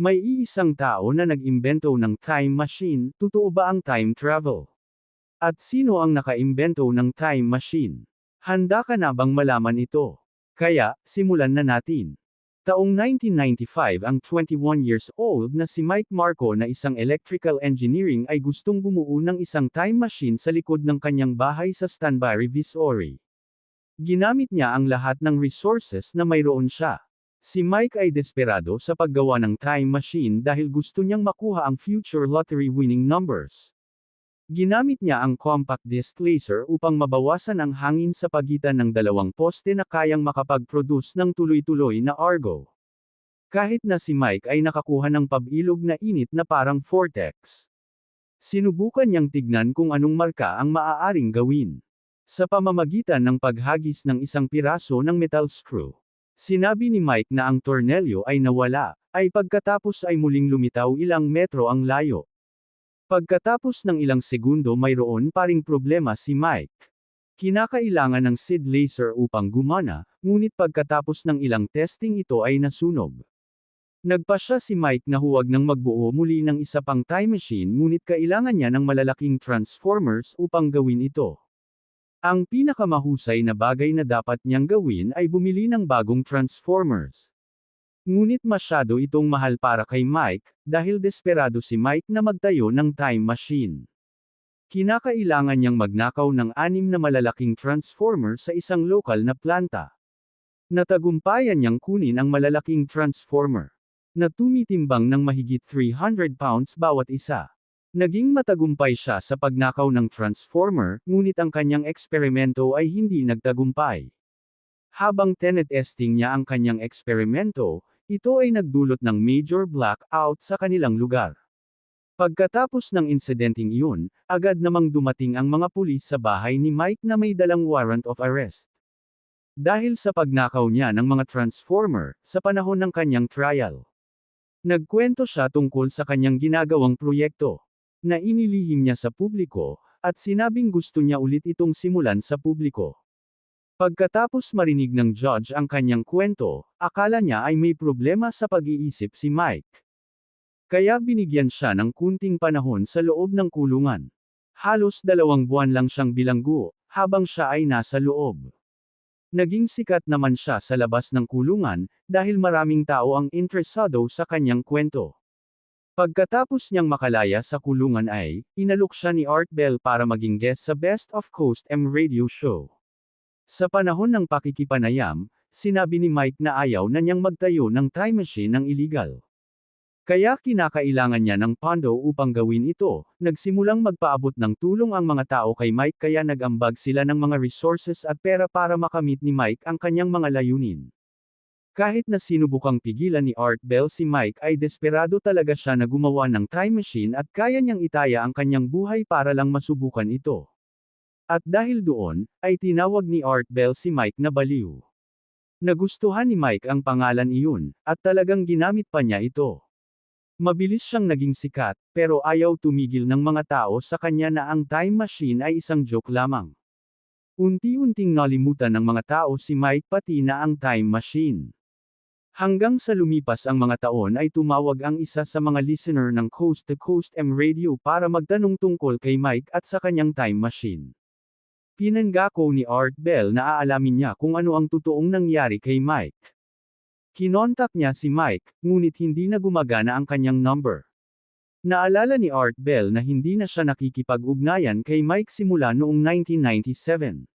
May iisang tao na nag-imbento ng time machine, totoo ba ang time travel? At sino ang nakaimbento ng time machine? Handa ka na bang malaman ito? Kaya, simulan na natin. Taong 1995 ang 21 years old na si Mike Marco na isang electrical engineering ay gustong bumuo ng isang time machine sa likod ng kanyang bahay sa Stanbury, Missouri. Ginamit niya ang lahat ng resources na mayroon siya. Si Mike ay desperado sa paggawa ng time machine dahil gusto niyang makuha ang future lottery winning numbers. Ginamit niya ang compact disc laser upang mabawasan ang hangin sa pagitan ng dalawang poste na kayang makapag-produce ng tuloy-tuloy na argo. Kahit na si Mike ay nakakuha ng pabilog na init na parang vortex. Sinubukan niyang tignan kung anong marka ang maaaring gawin. Sa pamamagitan ng paghagis ng isang piraso ng metal screw. Sinabi ni Mike na ang tornelyo ay nawala, ay pagkatapos ay muling lumitaw ilang metro ang layo. Pagkatapos ng ilang segundo mayroon pa ring problema si Mike. Kinakailangan ng SID laser upang gumana, ngunit pagkatapos ng ilang testing ito ay nasunog. Nagpa siya si Mike na huwag nang magbuo muli ng isa pang time machine ngunit kailangan niya ng malalaking transformers upang gawin ito. Ang pinakamahusay na bagay na dapat niyang gawin ay bumili ng bagong Transformers. Ngunit masyado itong mahal para kay Mike, dahil desperado si Mike na magtayo ng time machine. Kinakailangan niyang magnakaw ng anim na malalaking transformer sa isang lokal na planta. Natagumpayan niyang kunin ang malalaking transformer, na tumitimbang ng mahigit 300 pounds bawat isa. Naging matagumpay siya sa pagnakaw ng transformer, ngunit ang kanyang eksperimento ay hindi nagtagumpay. Habang tenetesting niya ang kanyang eksperimento, ito ay nagdulot ng major blackout sa kanilang lugar. Pagkatapos ng insidenteng iyon, agad namang dumating ang mga pulis sa bahay ni Mike na may dalang warrant of arrest. Dahil sa pagnakaw niya ng mga transformer, sa panahon ng kanyang trial. Nagkwento siya tungkol sa kanyang ginagawang proyekto na inilihim niya sa publiko, at sinabing gusto niya ulit itong simulan sa publiko. Pagkatapos marinig ng judge ang kanyang kwento, akala niya ay may problema sa pag-iisip si Mike. Kaya binigyan siya ng kunting panahon sa loob ng kulungan. Halos dalawang buwan lang siyang bilanggo, habang siya ay nasa loob. Naging sikat naman siya sa labas ng kulungan, dahil maraming tao ang interesado sa kanyang kwento. Pagkatapos niyang makalaya sa kulungan ay, inalok siya ni Art Bell para maging guest sa Best of Coast M radio show. Sa panahon ng pakikipanayam, sinabi ni Mike na ayaw na niyang magtayo ng time machine ng illegal. Kaya kinakailangan niya ng pondo upang gawin ito, nagsimulang magpaabot ng tulong ang mga tao kay Mike kaya nagambag sila ng mga resources at pera para makamit ni Mike ang kanyang mga layunin. Kahit na sinubukang pigilan ni Art Bell si Mike ay desperado talaga siya na gumawa ng time machine at kaya niyang itaya ang kanyang buhay para lang masubukan ito. At dahil doon, ay tinawag ni Art Bell si Mike na baliw. Nagustuhan ni Mike ang pangalan iyon, at talagang ginamit pa niya ito. Mabilis siyang naging sikat, pero ayaw tumigil ng mga tao sa kanya na ang time machine ay isang joke lamang. Unti-unting nalimutan ng mga tao si Mike pati na ang time machine. Hanggang sa lumipas ang mga taon ay tumawag ang isa sa mga listener ng Coast to Coast M Radio para magtanong tungkol kay Mike at sa kanyang time machine. Pinangako ni Art Bell na aalamin niya kung ano ang totoong nangyari kay Mike. Kinontak niya si Mike, ngunit hindi na gumagana ang kanyang number. Naalala ni Art Bell na hindi na siya nakikipag-ugnayan kay Mike simula noong 1997.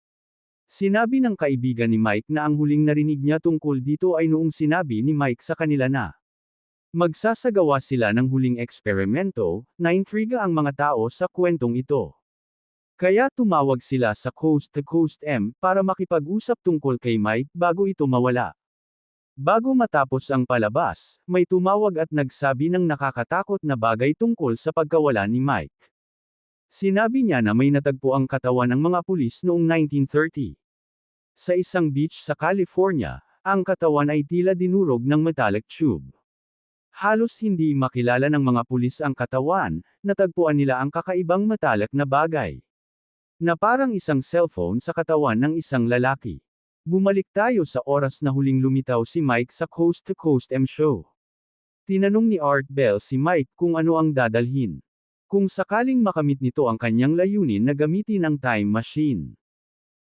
Sinabi ng kaibigan ni Mike na ang huling narinig niya tungkol dito ay noong sinabi ni Mike sa kanila na magsasagawa sila ng huling eksperimento, naintriga ang mga tao sa kwentong ito. Kaya tumawag sila sa Coast to Coast M para makipag-usap tungkol kay Mike bago ito mawala. Bago matapos ang palabas, may tumawag at nagsabi ng nakakatakot na bagay tungkol sa pagkawala ni Mike. Sinabi niya na may natagpo ang katawan ng mga pulis noong 1930. Sa isang beach sa California, ang katawan ay tila dinurog ng metallic tube. Halos hindi makilala ng mga pulis ang katawan, natagpuan nila ang kakaibang metallic na bagay. Na parang isang cellphone sa katawan ng isang lalaki. Bumalik tayo sa oras na huling lumitaw si Mike sa Coast to Coast M Show. Tinanong ni Art Bell si Mike kung ano ang dadalhin. Kung sakaling makamit nito ang kanyang layunin na gamitin ang time machine.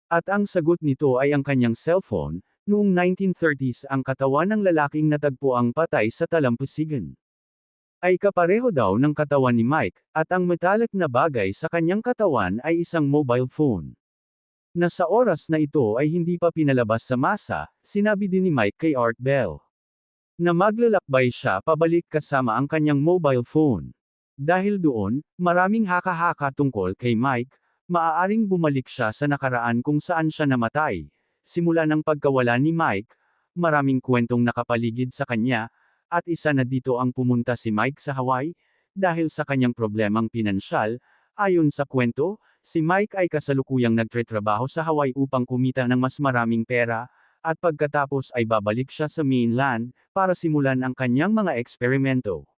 At ang sagot nito ay ang kanyang cellphone, noong 1930s ang katawan ng lalaking natagpo ang patay sa talampasigan. Ay kapareho daw ng katawan ni Mike, at ang metallic na bagay sa kanyang katawan ay isang mobile phone. Na sa oras na ito ay hindi pa pinalabas sa masa, sinabi din ni Mike kay Art Bell. Na maglalakbay siya pabalik kasama ang kanyang mobile phone. Dahil doon, maraming haka-haka tungkol kay Mike, maaaring bumalik siya sa nakaraan kung saan siya namatay. Simula ng pagkawala ni Mike, maraming kwentong nakapaligid sa kanya, at isa na dito ang pumunta si Mike sa Hawaii, dahil sa kanyang problemang pinansyal, ayon sa kwento, si Mike ay kasalukuyang nagtretrabaho sa Hawaii upang kumita ng mas maraming pera, at pagkatapos ay babalik siya sa mainland, para simulan ang kanyang mga eksperimento.